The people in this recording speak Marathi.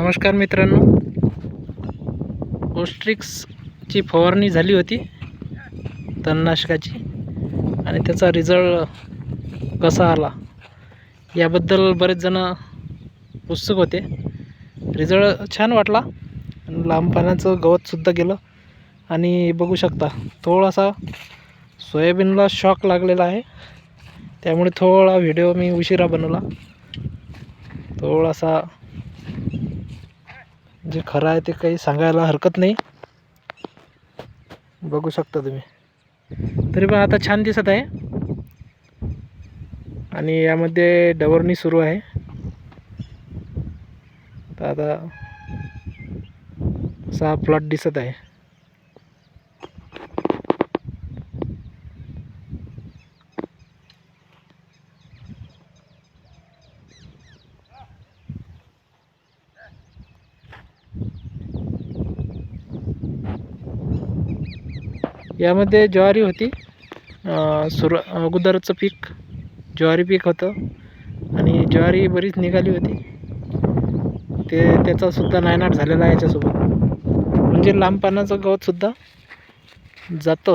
नमस्कार मित्रांनो. ओस्ट्रिक्सची फवारणी झाली होती तणनाशकाची आणि त्याचा रिझल्ट कसा आला याबद्दल बरेच जण उत्सुक होते. रिझल्ट छान वाटला लांब पाण्याचं गवतसुद्धा गेलं आणि बघू शकता थोडासा सोयाबीनला शॉक लागलेला आहे. त्यामुळे थोडा व्हिडिओ मी उशिरा बनवला. थोडासा जे खरं आहे ते काही सांगायला हरकत नाही. बघू शकता तुम्ही. तरी पण आता छान दिसत आहे. आणि यामध्ये डवरणी सुरू आहे. तर आता असा प्लॉट दिसत आहे. यामध्ये ज्वारी होती. सुर अगोदरचं पीक ज्वारी पीक होतं आणि ज्वारी बरीच निघाली होती. ते त्याचासुद्धा नायनाट झालेला आहे याच्यासोबत. म्हणजे लांब पानाचं गवतसुद्धा जातं.